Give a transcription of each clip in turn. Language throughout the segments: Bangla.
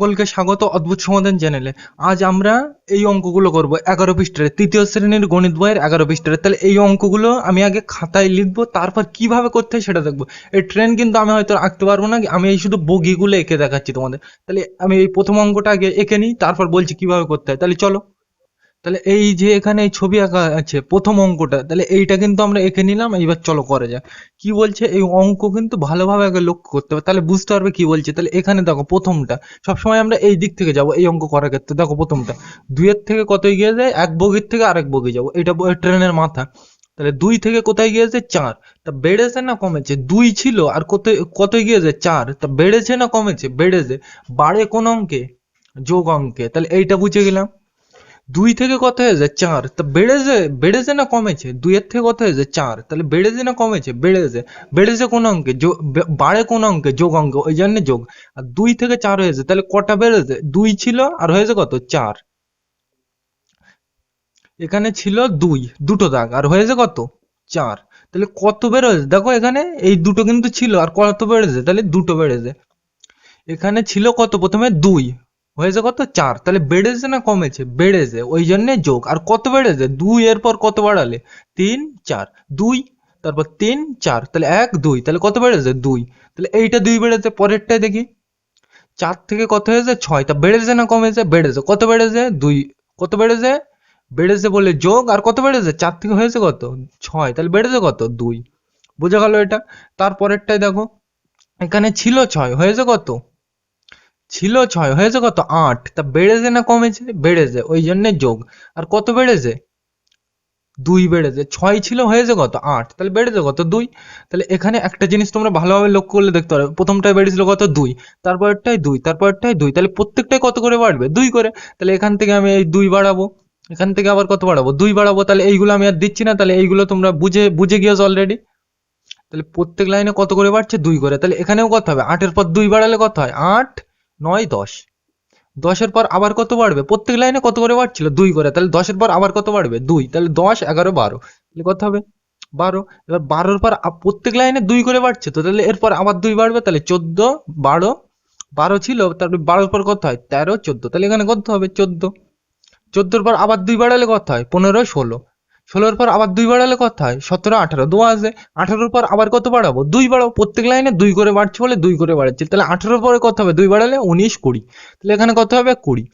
সকলকে স্বাগত, অদ্ভুত সমাধান চ্যানেলে আজ আমরা এই অঙ্কগুলো করব এগারো পৃষ্ঠারে। তৃতীয় শ্রেণির গণিত বইয়ের এগারো পৃষ্ঠারে। তাহলে এই অঙ্কগুলো আমি আগে খাতায় লিখব, তারপর কীভাবে করতে হয় সেটা দেখব। এই ট্রেন কিন্তু আমি হয়তো আঁকতে পারব না, আমি এই শুধু বগিগুলো এঁকে দেখাচ্ছি তোমাদের। তাহলে আমি এই প্রথম অঙ্কটা আগে এঁকে নিই, তারপর বলছি কীভাবে করতে হয়। তাহলে চলো। তাহলে এই যে এখানে এই ছবি আঁকা আছে, প্রথম অঙ্কটা, তাহলে এইটা কিন্তু আমরা এঁকে নিলাম, এইবার চলো করা যাক। কি বলছে? এই অঙ্ক কিন্তু ভালোভাবে আগে লক্ষ্য করতে হবে। তাহলে বুঝতে পারবে কি বলছে। তাহলে এখানে দেখো প্রথমটা, সবসময় আমরা এই দিক থেকে যাব, এই অঙ্ক করার ক্ষেত্রে। দেখো প্রথমটা, দুইয়ের থেকে কত এগিয়ে যায়? এক বগির থেকে আরেক বগি যাব। এটা ট্রেনের মাথা। তাহলে দুই থেকে কোথায় গিয়েছে চার। তা বেড়েছে না কমেছে? দুই ছিল, আর কত কত গিয়েছে চার। তা বেড়েছে না কমেছে? বেড়েছে। বাড়ে কোন অঙ্কে? যোগ অঙ্কে। তাহলে এইটা বুঝে গেলাম। দুই থেকে কত হয়েছে চার। তা বেড়েছে বেড়েছে না কমেছে? দুইয়ের থেকে কত হয়েছে চার। তাহলে বেড়েছে না কমেছে? বেড়েছে বেড়েছে কোন অঙ্কে? বাড়ে কোন অঙ্কে? যোগ অঙ্কে। ওই জন্য যোগ। আর দুই থেকে চার হয়েছে তাহলে কটা বেড়েছে দুই ছিল আর হয়েছে কত? চার। এখানে ছিল দুই। দুটো দাগ। আর হয়েছে কত? চার। তাহলে কত বেড়েছে দেখো এখানে এই দুটো কিন্তু ছিল। আর কত বেড়েছে তাহলে দুটো বেড়েছে এখানে ছিল কত? প্রথমে দুই। হয়েছে কত? চার। তাহলে বেড়েছে না কমেছে? বেড়েছে। ওই জন্যে যোগ। আর কত বেড়েছে? দুই এর পর কত বাড়ালে? তিন, চার। দুই, তারপর তিন, চার। তাহলে এক, দুই। তাহলে কত বেড়েছে? দুই। তাহলে এইটা দুই বেড়েছে, পরেরটাই দেখি। চার থেকে কত হয়েছে? ছয়। তা বেড়েছে না কমেছে? বেড়েছে। কত বেড়েছে? দুই। কত বেড়েছে? বেড়েছে বলে যোগ। আর কত বেড়েছে? চার থেকে হয়েছে কত? ছয়। তাহলে বেড়েছে কত? দুই। বোঝা গেল এটা? তারপরেরটাই দেখো। এখানে ছিল ছয়। হয়েছে কত? ছিল ছয়, হয়েছে কত? আট। তা বেড়েছে না কমেছে? বেড়েছে, ওই জন্য যোগ। আর কত বেড়েছে? দুই বেড়েছে। ছয় ছিল, হয়েছে কত? আট। তাহলে বেড়েছে কত? দুই। তাহলে এখানে একটা জিনিস তোমরা ভালোভাবে লক্ষ্য করলে দেখতে পারবে প্রথমটায় বেড়েছিল কত? দুই। তারপরটাই দুই। তারপরটাই দুই। তাহলে প্রত্যেকটাই কত করে বাড়বে? দুই করে। তাহলে এখান থেকে আমি এই দুই বাড়াবো। এখান থেকে আবার কত বাড়াবো? দুই বাড়াবো। তাহলে এইগুলো আমি আর দিচ্ছি না। তাহলে এইগুলো তোমরা বুঝে বুঝে গিয়েছো অলরেডি তাহলে প্রত্যেক লাইনে কত করে বাড়ছে? দুই করে। তাহলে এখানেও কত হবে? আটের পর দুই বাড়ালে কত হয়? আট। নয় দশ। দশের পর আবার কত বাড়বে? প্রত্যেক লাইনে কত করে বাড়ছিল? দুই করে। তাহলে দশের পর আবার কত বাড়বে? দুই। তাহলে দশ, এগারো, বারো। তাহলে কত হবে? বারো। এবার বারোর পর প্রত্যেক লাইনে দুই করে বাড়ছে তো? তাহলে এরপর আবার দুই বাড়বে? তাহলে চোদ্দ, বারো। বারো ছিল তারপরে বারোর পর কত হয়? তেরো, চোদ্দ। তাহলে এখানে কত হবে? চোদ্দ। চোদ্দোর পর আবার দুই বাড়ালে কত হয়? পনেরো, ষোলো। ষোলোর পর আবার দুই বাড়ালে কত হয়? সতেরো, আঠারো। দু আসে আঠারোর পর আবার কত বাড়াবো? দুই বাড়াবো। প্রত্যেক লাইনে দুই করে বাড়ছে বলে দুই করে বাড়াচ্ছে। তাহলে আঠারোর পরে কত হবে? দুই বাড়ালে উনিশ, কুড়ি। তাহলে এখানে কত হবে? কুড়ি।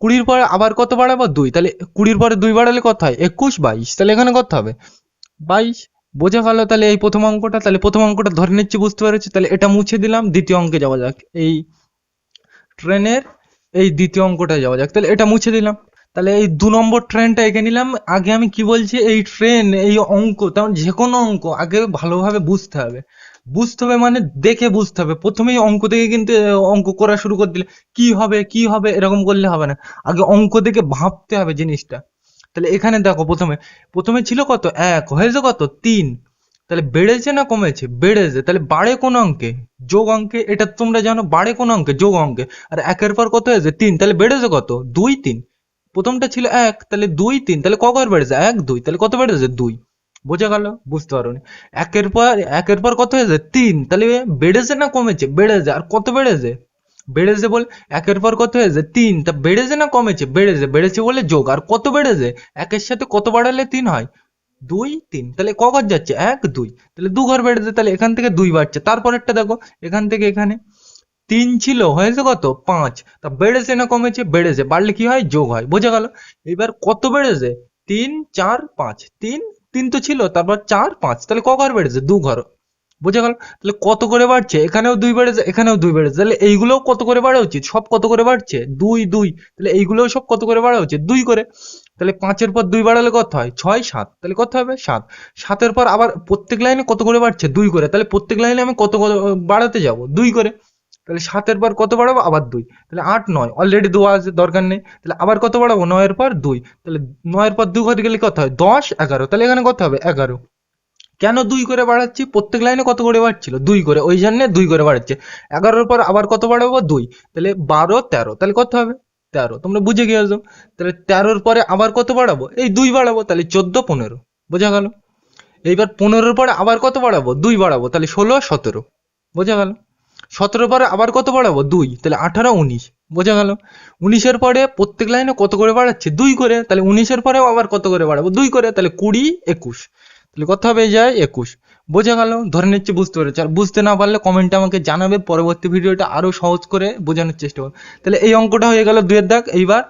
কুড়ির পরে আবার কত বাড়াবো? দুই। তাহলে কুড়ির পরে দুই বাড়ালে কত হয়? একুশ, বাইশ। তাহলে এখানে কত হবে? বাইশ। বোঝা গেল তাহলে এই প্রথম অঙ্কটা। তাহলে প্রথম অঙ্কটা ধরে নিচ্ছি, বুঝতে পেরেছি? তাহলে এটা মুছে দিলাম। দ্বিতীয় অঙ্কে যাওয়া যাক। এই ট্রেনের এই দ্বিতীয় অঙ্কটা যাওয়া যাক। তাহলে এটা মুছে দিলাম। তাহলে এই দু নম্বর ট্রেনটা এঁকে নিলাম। আগে আমি কি বলছি, এই ট্রেন এই অঙ্ক, তেমন যে কোনো অঙ্ক, আগে ভালোভাবে বুঝতে হবে। বুঝতে হবে মানে দেখে বুঝতে হবে। প্রথমেই অঙ্ক থেকে কিন্তু অঙ্ক করা শুরু করে দিলে, কি হবে কি হবে, এরকম করলে হবে না। আগে অঙ্ক দেখে ভাবতে হবে জিনিসটা। তাহলে এখানে দেখো প্রথমে প্রথমে ছিল কত? এক হয়েছে কত? তিন। তাহলে বেড়েছে না কমেছে? বেড়েছে। তাহলে বাড়ে কোন অঙ্কে? যোগ অঙ্কে। এটা তোমরা জানো, বাড়ে কোন অঙ্কে? যোগ অঙ্কে। আর একের পর কত হয়েছে? তিন। তাহলে বেড়েছে কত? দুই, তিন। প্রথমটা ছিল এক, তাহলে দুই, তিন, তাহলে কবার বেড়েছে? এক, দুই, তাহলে কত বেড়েছে? দুই। বোঝা গেল? বুঝতে পারোনি। একের পর একের পর কত হয়েছে? তিন। তাহলে বেড়েছে না কমেছে? বেড়েছে। আর কত বেড়েছে? বেড়েছে বলে, একের পর কত হয়েছে? তিন। তা বেড়েছে না কমেছে? বেড়েছে। বেড়েছে বলে যোগ। আর কত বেড়েছে? একের সাথে কত বাড়ালে তিন হয়? দুই, তিন। তাহলে ক ঘর যাচ্ছে? এক, দুই। তাহলে দু ঘর বেড়েছে। তাহলে এখান থেকে দুই বাড়ছে। তারপরেরটা দেখো। এখান থেকে এখানে। তিন ছিল হয়েছে কত? পাঁচ। তা বেড়েছে না কমেছে? বেড়েছে। বাড়লে কি হয়? যোগ হয়। বোঝা গেল? এবার কত বেড়েছে? তিন, চার, পাঁচ। তিন তিন তো ছিল, তারপর চার, পাঁচ। তাহলে ক ঘর বেড়েছে? দু ঘর। বোঝা গেল? তাহলে কত করে বাড়ছে? এখানেও দুই বেড়েছে, এখানেও দুই বেড়েছে। তাহলে এইগুলোও কত করে বাড়া উচিত? সব কত করে বাড়ছে? দুই দুই। তাহলে এইগুলোও সব কত করে বাড়া উচিত? দুই করে। তাহলে পাঁচের পর দুই বাড়ালে কত হয়? ছয়, সাত। তাহলে কত হবে? সাত। সাতের পর আবার প্রত্যেক লাইনে কত করে বাড়ছে? দুই করে। তাহলে প্রত্যেক লাইনে আমি কত বাড়াতে যাব? দুই করে। তাহলে সাতের পর কত বাড়াবো? আবার দুই। তাহলে আট, নয়। অলরেডি দু আছে, দরকার নেই। তাহলে আবার কত বাড়াবো? নয়ের পর দুই। তাহলে নয়ের পর দুই ঘরে গেলে কত হয়? দশ, এগারো। তাহলে এখানে কত হবে? এগারো। কেন দুই করে বাড়াচ্ছি? প্রত্যেক লাইনে কত করে বাড়ছিল? দুই করে। ওই জন্য দুই করে বাড়াচ্ছে। এগারোর পর আবার কত বাড়াবো? দুই। তাহলে বারো, তেরো। তাহলে কত হবে? তেরো। তোমরা বুঝে গিয়ে গিয়েছো? তাহলে তেরোর পরে আবার কত বাড়াবো? এই দুই বাড়াবো। তাহলে চোদ্দ, পনেরো। বোঝা গেল? এইবার পনেরোর পরে আবার কত বাড়াবো? দুই বাড়াবো। তাহলে ষোলো, সতেরো। বোঝা গেল? সতেরো পরে আবার কত বাড়াবো? দুই। তাহলে আঠারো, উনিশ। বোঝা গেল? উনিশের পরে প্রত্যেক লাইনে কত করে বাড়াচ্ছে? দুই করে। তাহলে উনিশের পরেও আবার কত করে বাড়াবো? দুই করে। তাহলে কুড়ি, একুশ। তাহলে কত হবে? যায় একুশ। বোঝা গেল? ধরে নিচ্ছে, বুঝতে পেরেছে? আর বুঝতে না পারলে কমেন্টে আমাকে জানাবে। পরবর্তী ভিডিওটা আরও সহজ করে বোঝানোর চেষ্টা করব। তাহলে এই অঙ্কটা হয়ে গেল দুয়ের দাগ। এইবার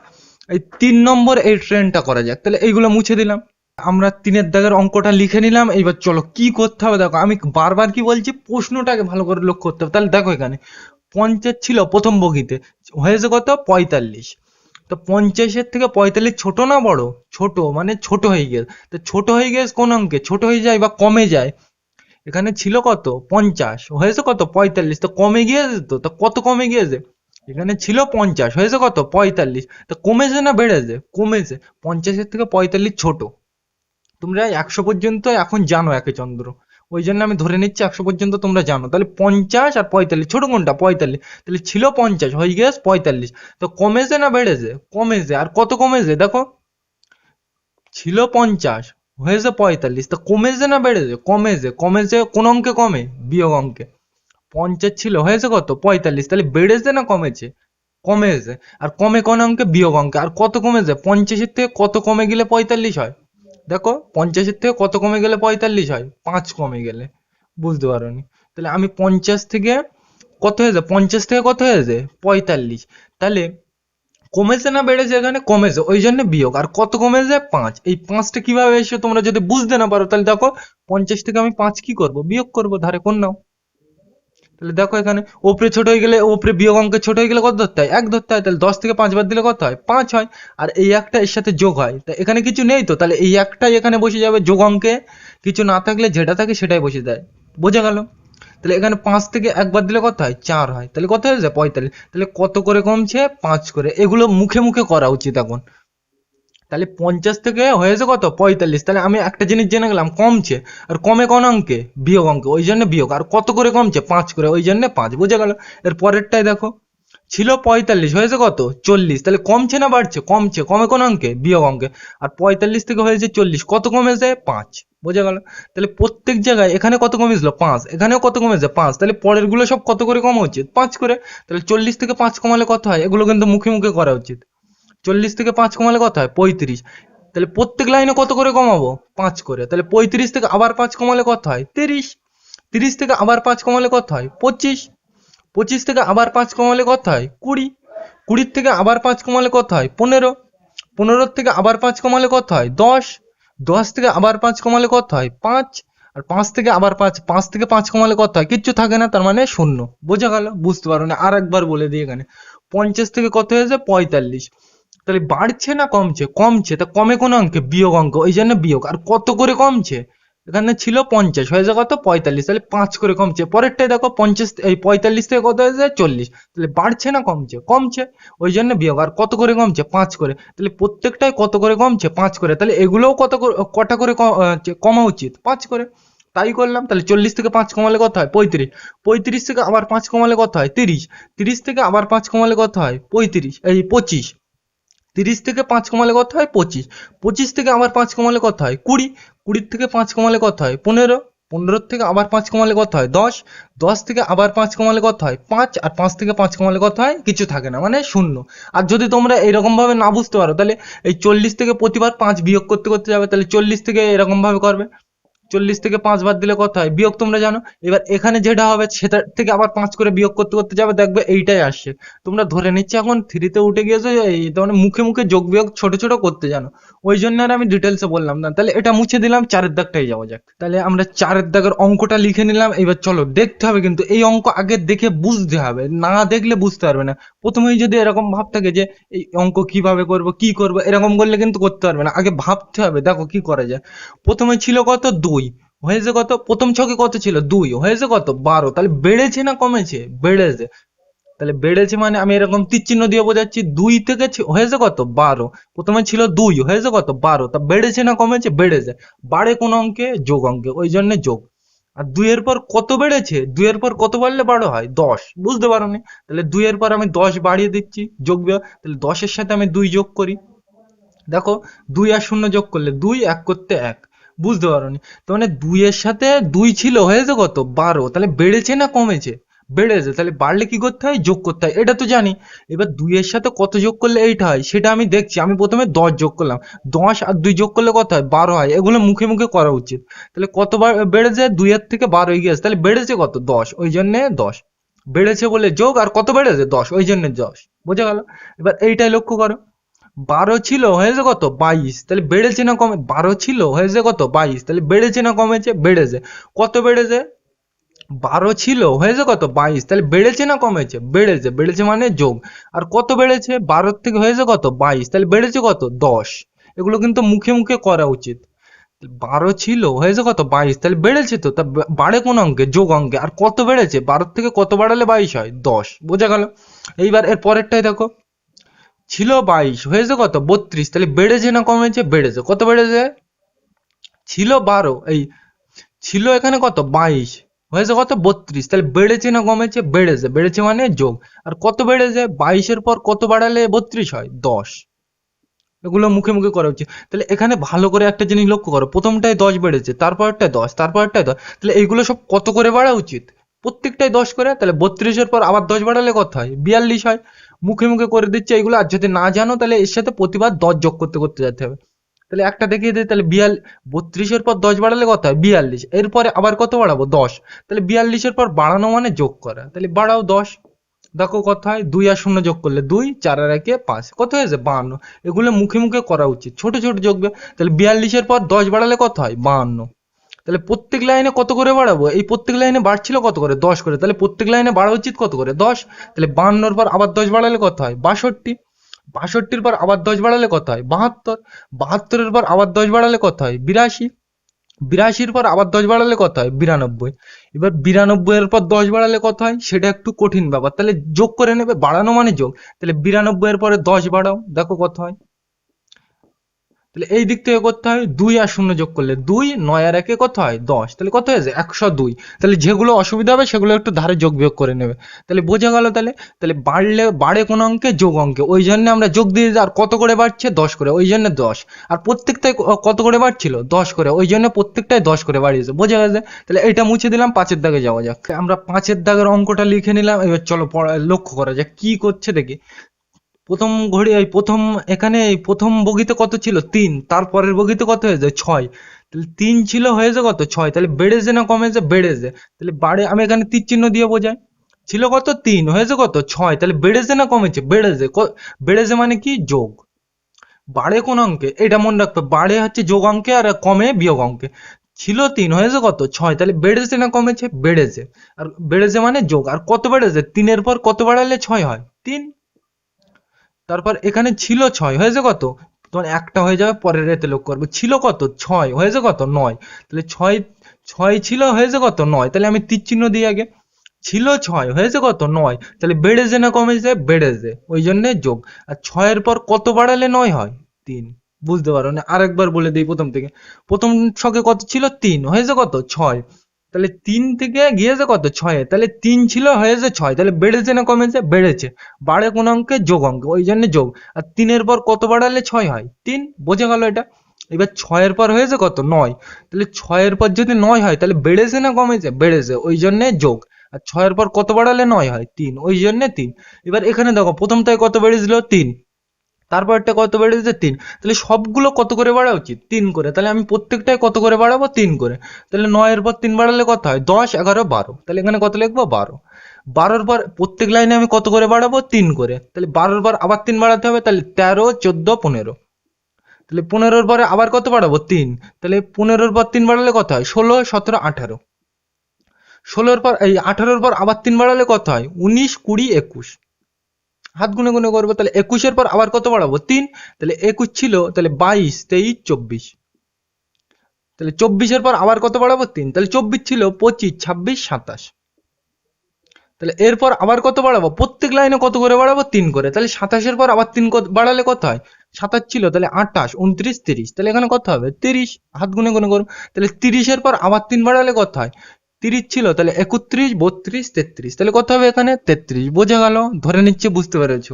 এই তিন নম্বর এই ট্রেনটা করা যাক। তাহলে এইগুলো মুছে দিলাম। আমরা তিনের দাগের অঙ্কটা লিখে নিলাম, এইবার চলো কি করতে হবে? দেখো, আমি বারবার কি বলছি, প্রশ্নটাকে ভালো করে লক্ষ্য করতে হবে। তাহলে দেখো এখানে, পঞ্চাশ ছিল প্রথম বগিতে, হয়েছে কত? পঁয়তাল্লিশ। তো পঞ্চাশের থেকে পঁয়তাল্লিশ ছোট না বড়? ছোট মানে ছোট হয়ে গেছে। তো ছোট হয়ে গেছে কোন অঙ্কে? ছোট হয়ে যায় বা কমে যায়? এখানে ছিল কত? পঞ্চাশ। হয়েছে কত? পঁয়তাল্লিশ। তো কমে গিয়েছে তো? তো কত কমে গিয়েছে? এখানে ছিল পঞ্চাশ। হয়েছে কত? পঁয়তাল্লিশ। তো কমেছে না বেড়েছে? কমেছে। পঞ্চাশের থেকে পঁয়তাল্লিশ ছোট। তোমরা একশো পর্যন্ত এখন জানো একে চন্দ্র। ওই জন্য আমি ধরে নিচ্ছি একশো পর্যন্ত তোমরা জানো। তাহলে পঞ্চাশ আর পঁয়তাল্লিশ, ছোট কোনটা? পঁয়তাল্লিশ। তাহলে ছিল পঞ্চাশ, হয়ে গেছে পঁয়তাল্লিশ। তো কমেছে না বেড়েছে? কমেছে। আর কত কমেছে? দেখো। ছিল পঞ্চাশ, হয়েছে পঁয়তাল্লিশ। তো কমেছে না বেড়েছে? কমেছে। কমেছে কোন অঙ্কে কমে? বিয়োগ অঙ্কে। পঞ্চাশ ছিল, হয়েছে কত? পঁয়তাল্লিশ। তাহলে বেড়েছে না কমেছে? কমেছে। আর কমে কোন অঙ্কে? বিয়োগ অঙ্কে। আর কত কমেছে? পঞ্চাশের থেকে কত কমে গেলে পঁয়তাল্লিশ হয়? দেখো পঞ্চাশের থেকে কত কমে গেলে পঁয়তাল্লিশ হয়? পাঁচ কমে গেলে। বুঝতে পারোনি? তাহলে আমি পঞ্চাশ থেকে কত হয়েছে পঞ্চাশ থেকে কত হয়েছে পঁয়তাল্লিশ। তাহলে কমেছে না বেড়েছে এখানে? কমেছে। ওই জন্য বিয়োগ। আর কত কমেছে পাঁচ। এই পাঁচটা কীভাবে এসে তোমরা যদি বুঝতে না পারো, তাহলে দেখো পঞ্চাশ থেকে আমি পাঁচ কি করব? বিয়োগ করব। ধারে কোন নাও। তাহলে দেখো এখানে, ওপরে ছোট হয়ে গেলে, ওপরে বিয়োগ অঙ্কে ছোট হয়ে গেলে কত ধরতে হয়? এক ধরতে হয়, তাহলে দশ থেকে পাঁচ বাদ দিলে কত হয়? পাঁচ হয়। আর এই একটা এর সাথে যোগ হয়। তা এখানে কিছু নেই তো? তাহলে এই একটাই এখানে বসে যাবে যোগ অঙ্কে। কিছু না থাকলে যেটা থাকে সেটাই বসে যায়। বোঝা গেল? তাহলে এখানে পাঁচ থেকে এক বাদ দিলে কত হয়? চার হয়। তাহলে কত হয়েছে পঁয়তাল্লিশ। তাহলে কত করে কমছে? পাঁচ করে। এগুলো মুখে মুখে করা উচিত এখন। তাহলে পঞ্চাশ থেকে হয়েছে কত? পঁয়তাল্লিশ। তাহলে আমি একটা জিনিস জেনে গেলাম, কমছে। আর কমে কোন অঙ্কে? বিয়োগ অঙ্কে। ওই জন্য বিয়োগ। আর কত করে কমছে? পাঁচ করে। ওই জন্য পাঁচ। বুঝে গেল? এর পরেরটাই দেখো। ছিল পঁয়তাল্লিশ, হয়েছে কত? চল্লিশ। তাহলে কমছে না বাড়ছে? কমছে। কমে কোন অঙ্কে? বিয়োগ অঙ্কে। আর পঁয়তাল্লিশ থেকে হয়েছে চল্লিশ। কত কমেছে? পাঁচ। বোঝা গেল? তাহলে প্রত্যেক জায়গায় এখানে কত কমেছিল? পাঁচ। এখানেও কত কমেছে? পাঁচ। তাহলে পরেরগুলো সব কত করে কম উচিত পাঁচ করে। তাহলে চল্লিশ থেকে পাঁচ কমালে কত হয়? এগুলো কিন্তু মুখে মুখে করা উচিত। চল্লিশ থেকে পাঁচ কমালে কত হয়? পঁয়ত্রিশ। তাহলে প্রত্যেক লাইনে কত করে কমাবো? পাঁচ করে। তাহলে পঁয়ত্রিশ থেকে আবার পাঁচ কমালে কত হয়? তিরিশ। তিরিশ থেকে আবার পাঁচ কমালে কত হয়? পঁচিশ। পঁচিশ থেকে আবার পাঁচ কমালে কত হয়? কুড়ি। কুড়ির থেকে আবার পাঁচ কমালে কত হয়? পনেরো। পনেরোর থেকে আবার পাঁচ কমালে কত হয়? দশ। দশ থেকে আবার পাঁচ কমালে কত হয়? পাঁচ। আর পাঁচ থেকে আবার পাঁচ পাঁচ থেকে পাঁচ কমালে কত হয়? কিচ্ছু থাকে না, তার মানে শূন্য। বোঝা গেল? বুঝতে পারো না? আর একবার বলে দিই এখানে। পঞ্চাশ থেকে কত হয়েছে পঁয়তাল্লিশ। তাহলে বাড়ছে না কমছে? কমছে। তা কমে কোন অঙ্কে? বিয়োগ অঙ্ক। ওই জন্য বিয়োগ। আর কত করে কমছে? এখানে ছিল পঞ্চাশ। হয়েছে কত? পঁয়তাল্লিশ। তাহলে পাঁচ করে কমছে। পরেরটাই দেখো, পঞ্চাশ এই পঁয়তাল্লিশ থেকে কত হয়েছে? চল্লিশ। তাহলে বাড়ছে না কমছে? কমছে। ওই জন্য বিয়োগ। আর কত করে কমছে? পাঁচ করে। তাহলে প্রত্যেকটাই কত করে কমছে? পাঁচ করে। তাহলে এগুলোও কত কটা করে কমা উচিত? পাঁচ করে। তাই করলাম। তাহলে চল্লিশ থেকে পাঁচ কমালে কত হয়? পঁয়ত্রিশ। পঁয়ত্রিশ থেকে আবার পাঁচ কমালে কত হয়? তিরিশ। তিরিশ থেকে আবার পাঁচ কমালে কত হয়? পঁয়ত্রিশ। এই পঁচিশ। তিরিশ থেকে পাঁচ কমালে কত হয়? পঁচিশ। পঁচিশ থেকে আবার পাঁচ কমালে কত হয়? কুড়ি। কুড়ির থেকে পাঁচ কমালে কত হয়? পনেরো। পনেরোর থেকে আবার পাঁচ কমালে কত হয়? দশ। দশ থেকে আবার পাঁচ কমালে কত হয়? পাঁচ। আর পাঁচ থেকে পাঁচ কমালে কত হয়? কিছু থাকে না মানে শূন্য। আর যদি তোমরা এরকমভাবে না বুঝতে পারো, তাহলে এই চল্লিশ থেকে প্রতিবার পাঁচ বিয়োগ করতে করতে যাবে, তাহলে চল্লিশ থেকে এরকমভাবে করবে। চল্লিশ থেকে পাঁচ বাদ দিলে কত হয়? বিয়োগ তোমরা জানো। এবার এখানে যেটা হবে, সেটা থেকে আবার পাঁচ করে বিয়োগ করতে করতে যাবে, দেখবে এইটাই আসছে। তোমরা ধরে নিচ্ছে এখন থ্রিতে উঠে গিয়েছো মানে মুখে মুখে যোগ বিয়োগ ছোট ছোট করতে জানো। ওই জন্য আর আমি ডিটেলসে বললাম না। তাহলে এটা মুছে দিলাম, চারের দাগটাই যাওয়া যাক। তাহলে আমরা চারের দাগের অঙ্কটা লিখে নিলাম। এবার চলো, দেখতে হবে কিন্তু এই অঙ্ক আগে দেখে বুঝতে হবে। না দেখলে বুঝতে পারবে না। প্রথমেই যদি এরকম ভাব থাকে যে, এই অঙ্ক কীভাবে করব, কি করব, এরকম করলে কিন্তু করতে পারবে না। আগে ভাবতে হবে, দেখো কি করা যায়। প্রথমে ছিল কত? দুই। হয়েছে কত? প্রথম ছকে কত ছিল? দুই। হয়েছে কত? বারো। তাহলে বেড়েছে না কমেছে? বেড়েছে। তাহলে বেড়েছে মানে আমি এরকম তীরচিহ্ন দিয়ে বোঝাচ্ছি, দুই থেকে হয়েছে কত? বারো। প্রথমে ছিল দুই। হয়েছে কত? বারো। তা বেড়েছে না কমেছে? বেড়েছে। বাড়ে কোন অঙ্কে? যোগ অঙ্কে। ওই জন্য যোগ। আর দুইয়ের পর কত বেড়েছে? দুইয়ের পর কত বাড়লে বারো হয়? দশ। বুঝতে পারোনি? তাহলে দুইয়ের পর আমি দশ বাড়িয়ে দিচ্ছি যোগ বিয়োগ। তাহলে দশের সাথে আমি দুই যোগ করি। দেখো, দুই আর শূন্য যোগ করলে দুই, এক করতে এক। বুঝতে পারোনি। তো মানে দুইয়ের সাথে দুই ছিল হয়েছে কত? বারো। তাহলে বেড়েছে না কমেছে? বেড়েছে। তাহলে বাড়লে কি করতে হয়? যোগ করতে হয়। এটা তো জানি। এবার দুইয়ের সাথে কত যোগ করলে এইটা হয়? সেটা আমি দেখছি। আমি প্রথমে দশ যোগ করলাম। দশ আর দুই যোগ করলে কত হয়? বারো হয়। এগুলো মুখে মুখে করা উচিত। তাহলে কতবার বেড়েছে? দুইয়ের থেকে বারো এগিয়ে তাহলে বেড়েছে কত? দশ। ওই জন্যে দশ। বেড়েছে বলে যোগ, আর কত বেড়েছে? দশ। ওই জন্য দশ। বোঝা গেল? এবার এইটাই লক্ষ্য করো। বারো ছিল হয়েছে কত? বাইশ। তাহলে বেড়েছে না কমে, বারো ছিল হয়েছে কত? বাইশ। তাহলে বেড়েছে না কমেছে, বেড়েছে। কত বেড়েছে? বারো ছিল হয়েছে কত? বাইশ। তাহলে বেড়েছে না কমেছে, বেড়েছে। বেড়েছে মানে যোগ। আর কত বেড়েছে? বারোর থেকে হয়েছে কত? বাইশ। তাহলে বেড়েছে কত? দশ। এগুলো কিন্তু মুখে মুখে করা উচিত। বারো ছিল হয়েছে কত? বাইশ। তাহলে বেড়েছে তো? তা বাড়ে কোন অঙ্কে? যোগ অঙ্কে। আর কত বেড়েছে? বারোর থেকে কত বাড়ালে বাইশ হয়? দশ। বোঝা গেল? এইবার এর পরেরটাই দেখো। ছিল বাইশ, হয়েছে কত? বত্রিশ, তাহলে বেড়েছে না কমেছে? বেড়েছে। কত বেড়েছে? ছিল বারো, এই ছিল এখানে কত? বাইশ, হয়েছে কত? বত্রিশ, তাহলে বেড়েছে না কমেছে? বেড়েছে। বেড়েছে মানে যোগ। আর কত বেড়েছে? বাইশের পর কত বাড়ালে বত্রিশ হয়? দশ। এগুলো মুখে মুখে করা উচিত। তাহলে এখানে ভালো করে একটা জিনিস লক্ষ্য করো। প্রথমটায় দশ বেড়েছে, তারপরটায় দশ তারপরটায় দশ। তাহলে এইগুলো সব কত করে বাড়া উচিত? প্রত্যেকটাই দশ করে, তাহলে বত্রিশের পর আবার দশ বাড়ালে কত হয়? বিয়াল্লিশ হয়। মুখে মুখে করে দিচ্ছে, এগুলো আর যদি না জানো তাহলে এর সাথে প্রতিবার দশ যোগ করতে করতে যেতে হবে। তাহলে একটা দেখিয়ে দিই, তাহলে বিয়াল, বত্রিশের পর দশ বাড়ালে কত হয়? বিয়াল্লিশ। এরপরে আবার কত বাড়াবো? দশ। তাহলে বিয়াল্লিশের পর বাড়ানো মানে যোগ করা। তাহলে বাড়াও দশ। দেখো কত হয়? দুই আর শূন্য যোগ করলে দুই, চার আর একে পাঁচ। কত হয়েছে? বাহান্ন এগুলো মুখে মুখে করা উচিত। ছোট ছোট যোগবে তাহলে বিয়াল্লিশের পর দশ বাড়ালে কত হয়? বাহান্ন তাহলে প্রত্যেক লাইনে কত করে বাড়াবো? এই প্রত্যেক লাইনে বাড়ছিল কত করে? দশ করে। তাহলে প্রত্যেক লাইনে বাড়া উচিত কত করে? দশ। তাহলে বাহান্নর পর আবার দশ বাড়ালে কত হয়? বাষট্টি। বাষট্টির পর আবার দশ বাড়ালে কত হয়? বাহাত্তর। বাহাত্তরের পর আবার দশ বাড়ালে কত হয়? বিরাশি। বিরাশির পর আবার দশ বাড়ালে কত হয়? বিরানব্বই। এবার বিরানব্বই এর পর দশ বাড়ালে কত হয়? সেটা একটু কঠিন ব্যাপার। তাহলে যোগ করে নেবে। বাড়ানো মানে যোগ। তাহলে বিরানব্বই এর পরে দশ বাড়াও। দেখো কত হয়। তাহলে এই দিক থেকে করতে হয় দুই আর শূন্য যোগ করলে দুই, নয় আর একে কত হয়? দশ। তাহলে কত হয়েছে একশো দুই। তাহলে যেগুলো অসুবিধা হবে সেগুলো একটু ধারে যোগ বিয়োগ করে নেবে। তাহলে বোঝা গেল তাহলে? তাহলে বাড়লে, বাড়ে কোন অঙ্কে? যোগ অঙ্কে। ওই জন্য আমরা যোগ দিয়ে। আর কত করে বাড়ছে? দশ করে। ওই জন্য দশ। আর প্রত্যেকটাই কত করে বাড়ছিল? দশ করে। ওই জন্য প্রত্যেকটাই দশ করে বাড়িয়েছে। বোঝা গেছে? তাহলে এটা মুছে দিলাম, পাঁচের দাগে যাওয়া যাক। আমরা পাঁচের দাগের অঙ্কটা লিখে নিলাম। এবার চলো লক্ষ্য করা যাক কি করছে দেখি। প্রথম ঘড়ি, এই প্রথম, এখানে এই প্রথম বগিতে কত ছিল? তিন। তারপরের বগিতে কত হয়েছে? ছয়। তাহলে তিন ছিল, হয়েছে কত? ছয়। তাহলে বেড়েছে না কমেছে? বেড়েছে। তাহলে বাড়ে, আমি এখানে তীর চিহ্ন দিয়ে বোঝাই। ছিল কত? তিন। হয়েছে কত? ছয়। তাহলে বেড়েছে না কমেছে? বেড়েছে। বেড়েছে মানে কি? যোগ। বাড়ে কোন অঙ্কে? এটা মনে রাখবে বাড়ে হচ্ছে যোগ অঙ্কে আর কমে বিয়োগ অঙ্কে। ছিল তিন। হয়েছে কত? ছয়। তাহলে বেড়েছে না কমেছে? বেড়েছে। আর বেড়েছে মানে যোগ। আর কত বেড়েছে? তিনের পর কত বাড়ালে ছয় হয়? তিন। তারপর এখানে ছিল ছয়, হয়েছে কত? তোমার একটা হয়ে যাবে, পরের এতে লক্ষ্য করব। ছিল কত? ছয়, হয়েছে কত? নয়। তাহলে ছয় ছয় ছিল, হয়েছে কত? নয়। তাহলে আমি তীর দিই আগে। ছিল ছয়, হয়েছে কত? নয়। তাহলে বেড়েছে না কমেছে? বেড়েছে। ওই জন্যে যোগ। আর ছয়ের পর কত বাড়ালে নয় হয়? তিন। বুঝতে পারো? না আরেকবার বলে দিই প্রথম থেকে। প্রথম ছকে কত ছিল? তিন। হয়েছে কত? ছয়। তাহলে তিন থেকে গিয়েছে কত? ছয়ে। তাহলে তিন ছিল, হয়েছে ছয়। তাহলে বেড়েছে না কমেছে? বেড়েছে। বাড়ে কোন অঙ্কে? যোগ অঙ্কে। ওই জন্য যোগ। আর তিনের পর কত বাড়ালে ছয় হয়? তিন। বোঝা গেল এটা? এবার ছয়ের পর হয়েছে কত? নয়। তাহলে ছয়ের পর যদি নয় হয়, তাহলে বেড়েছে না কমেছে? বেড়েছে। ওই জন্যে যোগ। আর ছয়ের পর কত বাড়ালে নয় হয়? তিন। ওই জন্যে তিন। এবার এখানে দেখো, প্রথমটায় কত বেড়েছিল? তিন। তারপরটা কত বেড়েছে তিন। তাহলে সবগুলো কত করে বাড়া উচিত? তিন করে। তাহলে আমি প্রত্যেকটায় কত করে বাড়াবো? তিন করে। তাহলে নয়ের পর তিন বাড়ালে কত হয়? দশ, এগারো, বারো। তাহলে এখানে কত লিখব? বারো। বারোর পর প্রত্যেক লাইনে আমি কত করে বাড়াবো? তিন করে। তাহলে বারোর পর আবার তিন বাড়াতে হবে? তাহলে তেরো, চোদ্দ, পনেরো। তাহলে পনেরোর পরে আবার কত বাড়াবো? তিন। তাহলে পনেরোর পর তিন বাড়ালে কত হয়? ষোলো, সতেরো, আঠারো। ষোলোর পর, এই আঠারোর পর আবার তিন বাড়ালে কত হয়? উনিশ, কুড়ি, একুশ। হাত গুনে গুনে করব, তাহলে একুশের পর আবার কত বাড়াবো? তিন। তাহলে একুশ ছিল, তাহলে বাইশ, তেইশ, চব্বিশ। তাহলে চব্বিশের পর আবার কত বাড়াবো? তিন। তাহলে চব্বিশ ছিল পঁচিশ, ছাব্বিশ, সাতাশ। তাহলে এরপর আবার কত বাড়াবো? প্রত্যেক লাইনে কত করে বাড়াবো? তিন করে। তাহলে সাতাশের পর আবার তিন বাড়ালে কত হয়? সাতাশ ছিল, তাহলে আঠাশ, উনত্রিশ, তিরিশ। তাহলে এখানে কত হবে? তিরিশ। হাত গুনে গুনে করুন তাহলে তিরিশের পর আবার তিন বাড়ালে কত হয়? তিরিশ ছিল, তাহলে একত্রিশ, বত্রিশ, তেত্রিশ। তাহলে কত হবে এখানে? তেত্রিশ। বোঝা গেল? ধরে নিচ্ছে, বুঝতে পেরেছ?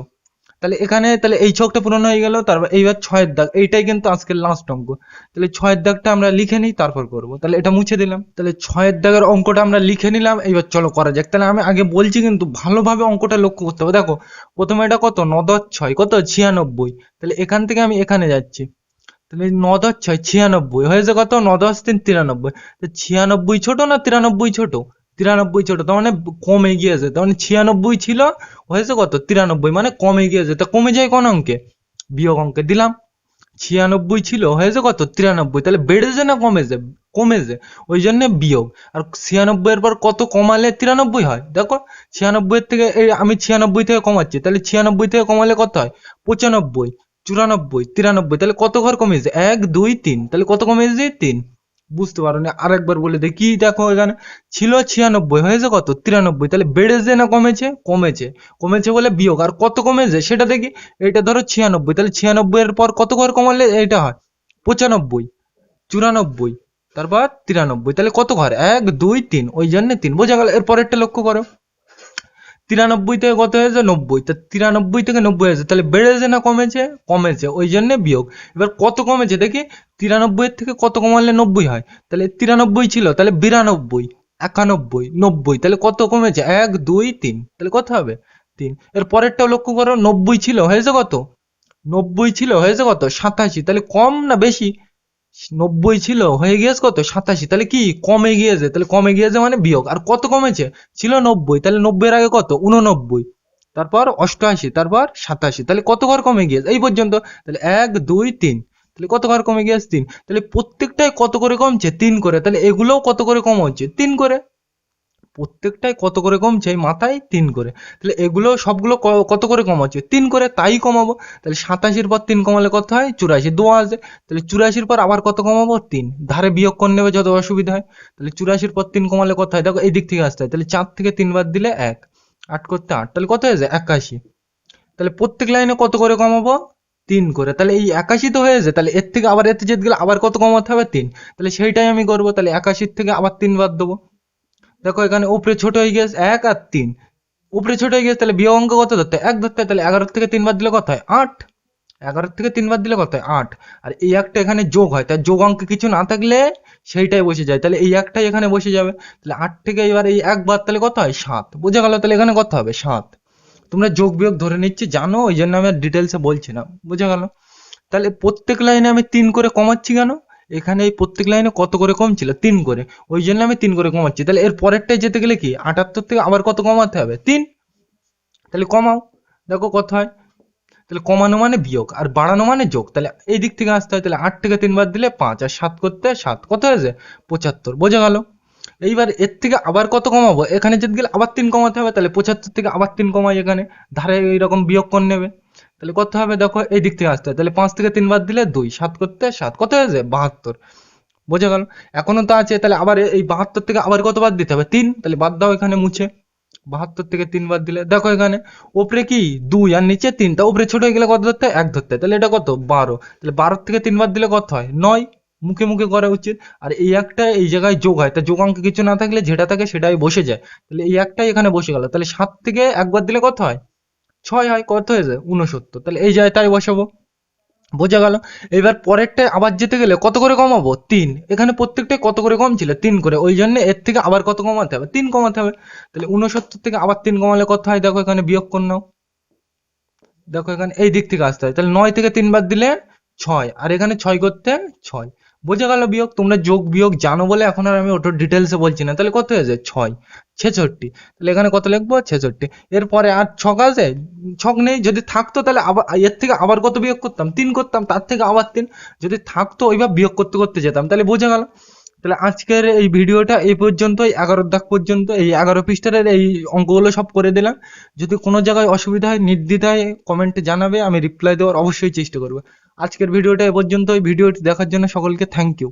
তাহলে এখানে, তাহলে এই ছকটা পূরণ হয়ে গেল, তারপর এইবার ছয়ের দাগ। এইটাই কিন্তু আজকের লাস্ট অঙ্ক। তাহলে ছয়ের দাগটা আমরা লিখে নিই, তারপর করব। তাহলে এটা মুছে দিলাম। তাহলে ছয়ের দাগের অঙ্কটা আমরা লিখে নিলাম, এইবার চলো করা যাক। তাহলে আমি আগে বলছি কিন্তু ভালোভাবে অঙ্কটা লক্ষ্য করতে হবে। দেখো, প্রথমে এটা কত? ন দশ ছয়। কত? ছিয়ানব্বই। তাহলে এখান থেকে আমি এখানে যাচ্ছি। তাহলে ন দশ ছয় ছিয়ানব্বই। হয়েছে কত? ন দশ তিন তিরানব্বই। তো ছিয়ানব্বই ছোট না তিরানব্বই ছোট? তিরানব্বই ছোট, তার মানে কমে গিয়েছে। তার মানে ছিয়ানব্বই ছিল, হয়েছে কত? তিরানব্বই মানে কমে গিয়েছে। তা কমে যায় কোন অঙ্কে? বিয়োগ অঙ্কে দিলাম। ছিয়ানব্বই ছিল, হয়েছে কত? তিরানব্বই। তাহলে বেড়েছে না কমেছে? কমেছে। ওই জন্য বিয়োগ। আর ছিয়ানব্বই এর পর কত কমালে তিরানব্বই হয়? দেখো ছিয়ানব্বই থেকে আমি ছিয়ানব্বই থেকে কমাচ্ছি। তাহলে ছিয়ানব্বই থেকে কমালে কত হয়? পঁচানব্বই। চুরানব্বই, তিরানব্বই, তাহলে কত ঘর কমেছে এক, দুই, তিন। তাহলে কত কমেছে তিন। বুঝতে পারো না আরেকবার বলে দিই কি দেখো এখানে? ছিল ছিয়ানব্বই, হয়েছে কত? তিরানব্বই। তাহলে বেড়েছে না কমেছে? কমেছে। কমেছে বলে বিয়োগ। আর কত কমেছে? সেটা দেখি। এটা ধরো ছিয়ানব্বই। তাহলে ছিয়ানব্বই এর পর কত ঘর কমালে এটা হয়? পঁচানব্বই, চুরানব্বই, তারপর তিরানব্বই। তাহলে কত ঘর? এক, দুই, তিন। ওই জন্য তিন। বোঝা গেল, এর পরেরটা লক্ষ্য করো। তিরানব্বই থেকে কত হয়েছে? নব্বই। তা তিরানব্বই থেকে নব্বই হয়েছে। তাহলে বেড়েছে না কমেছে? কমেছে। ওই জন্য বিয়োগ। এবার কত কমেছে? দেখি। তিরানব্বই এর থেকে কত কমালে নব্বই হয়? তাহলে তিরানব্বই ছিল। তাহলে বিরানব্বই, একানব্বই, নব্বই। তাহলে কত কমেছে? এক, দুই, তিন। তাহলে কত হবে? তিন। এর পরেরটাও লক্ষ্য করো। নব্বই ছিল। হয়েছে কত? নব্বই ছিল। হয়েছে কত? সাতাশি। তাহলে কম না বেশি? নব্বই ছিল, হয়ে গিয়েছে কত? সাতাশি। তাহলে কি? কমে গিয়েছে। তাহলে কমে গিয়েছে মানে বিয়োগ। আর কত কমেছে? ছিল নব্বই। তাহলে নব্বইয়ের আগে কত? উননব্বই তারপর অষ্টআশি, তারপর সাতাশি। তাহলে কত ঘর কমে গিয়েছে? এই পর্যন্ত। তাহলে এক, দুই, তিন। তাহলে কত ঘর কমে গিয়েছে? তিন। তাহলে প্রত্যেকটাই কত করে কমছে? তিন করে। তাহলে এগুলোও কত করে কম হচ্ছে? তিন করে। প্রত্যেকটাই কত করে কমছে মাথায় তিন করে। তাহলে এগুলো সবগুলো কত করে কমাচ্ছে? তিন করে, তাই কমাবো। তাহলে সাতাশির পর তিন কমালে কত হয়? চুরাশি। দোয়া আছে। তাহলে চুরাশির পর আবার কত কমাবো? তিন। ধারে বিয়োগ করে নেবে যত অসুবিধা হয়। তাহলে চুরাশির পর তিন কমালে কত হয়? দেখো এই দিক থেকে আসতে হয়। তাহলে চার থেকে তিন বাদ দিলে এক। আট করতে আট। তাহলে কত হয়েছে একাশি। তাহলে প্রত্যেক লাইনে কত করে কমাবো? তিন করে। তাহলে এই একাশি তো হয়েছে তাহলে এর থেকে আবার এতে যেতে গেলে আবার কত কমাতে হবে? তিন। তাহলে সেইটাই আমি করব। তাহলে একাশির থেকে আবার তিন বাদ দেবো। দেখো এখানে উপরে ছোট হয়ে গেছে এক আর তিন। উপরে ছোট হয়ে গেছে, তাহলে বিয়োগ অঙ্ক কত ধরতে? এক ধরতে তাহলে এগারো থেকে তিন বাদ দিলে কত হয়? আট। এগারো থেকে তিন বাদ দিলে কত হয়? আট। আর এই একটা এখানে যোগ হয় তার যোগ অঙ্কে কিছু না থাকলে সেইটাই বসে যায়। তাহলে এই একটাই এখানে বসে যাবে। তাহলে আট থেকে এবার এই একবার তাহলে কত হয়? সাত। বোঝা গেল তাহলে এখানে কত হবে? সাত। তোমরা যোগ বিয়োগ ধরে নিচ্ছি, জানো? ওই জন্য আমি আর ডিটেলসে বলছি না। বোঝা গেল? তাহলে প্রত্যেক লাইনে আমি তিন করে কমাচ্ছি কেন? এখানে এই প্রত্যেক লাইনে কত করে কমছিল তিন করে। ওই জন্য আমি তিন করে কমাচ্ছি। তাহলে এর পরেরটায় যেতে গেলে কি? আটাত্তর থেকে আবার কত কমাতে হবে? তিন। তাহলে কমাও। দেখো কত হয়। তাহলে কমানো মানে বিয়োগ, আর বাড়ানো মানে যোগ। তাহলে এই দিক থেকে আসতে হয়। তাহলে আট থেকে তিন বাদ দিলে পাঁচ, আর সাত করতে সাত কত হয়েছে? পঁচাত্তর। বোঝা গেল? এইবার এর থেকে আবার কত কমাবো? এখানে যেতে গেলে আবার তিন কমাতে হবে। তাহলে পঁচাত্তর থেকে আবার তিন কমাই এখানে। ধারে এইরকম বিয়োগ করে নেবে। তাহলে কত হবে? দেখো এই দিক থেকে আসতে হয় তাহলে পাঁচ থেকে তিন বাদ দিলে দুই, সাত করতে সাত। কত হয়েছে? বাহাত্তর। বোঝা গেল? এখনও তো আছে, তাহলে আবার এই বাহাত্তর থেকে আবার কত বাদ দিতে হবে? তিন। তাহলে বাদ দাও এখানে, মুছে। বাহাত্তর থেকে তিন বাদ দিলে, দেখো এখানে, ওপরে কি? দুই আর নিচে তিন। তা উপরে ছোট হয়ে গেলে কত ধরতে? এক ধরতে। তাহলে এটা কত? বারো। তাহলে বারো থেকে তিন বাদ দিলে কত হয়? নয়। মুখে মুখে করা উচিত। আর এই একটা এই জায়গায় যোগ হয়। তা যোগ অঙ্কে কিছু না থাকলে, যেটা থাকে সেটাই বসে যায়। তাহলে এই একটাই এখানে বসে গেল। তাহলে সাত থেকে একবার দিলে কত হয়? ছয় হয়, কত হয়েছে উনসত্তর তাহলে এই জায়গায় বসাবো। বোঝা গেল? এবার পরেরটায় আবার যেতে গেলে কত করে কমাবো? তিন। এখানে প্রত্যেকটাই কত করে কম ছিল তিন করে। ওই জন্য এর থেকে আবার কত কমাতে হবে? তিন কমাতে হবে। তাহলে উনসত্তর থেকে আবার তিন কমালে কত হয়? দেখো এখানে বিয়োগ করে নাও। দেখো এখানে এই দিক থেকে আসতে হয়। তাহলে নয় থেকে তিন বাদ দিলে ছয়। আর এখানে ছয় করতে ছয়। বোঝা গেল বিয়োগ, তোমরা যোগ বিয়োগ জানো বলে এখন আর আমি ওটা ডিটেলসে বলছি না। তাহলে কত হয়েছে ছয়। ছেষট্টি। তাহলে এখানে কত লিখব? ছেষট্টি। এরপরে আর ছক আছে? ছক নেই। যদি থাকতো তাহলে আবার, এর থেকে আবার কত বিয়োগ করতাম? তিন করতাম, তার থেকে আবার তিন। যদি থাকতো ওইভাবে বিয়োগ করতে করতে যেতাম। তাহলে বোঝা গেল। তাহলে আজকের এই ভিডিওটা এই পর্যন্তই, এগারো দাগ পর্যন্ত, এই এগারো পৃষ্ঠার এই অঙ্কগুলো সব করে দিলাম। যদি কোনো জায়গায় অসুবিধা হয়, নির্দ্বিধায় কমেন্টে জানাবে, আমি রিপ্লাই দেওয়ার অবশ্যই চেষ্টা করব। আজকের ভিডিওটা এ পর্যন্তই। ভিডিওটি দেখার জন্য সকলকে থ্যাংক ইউ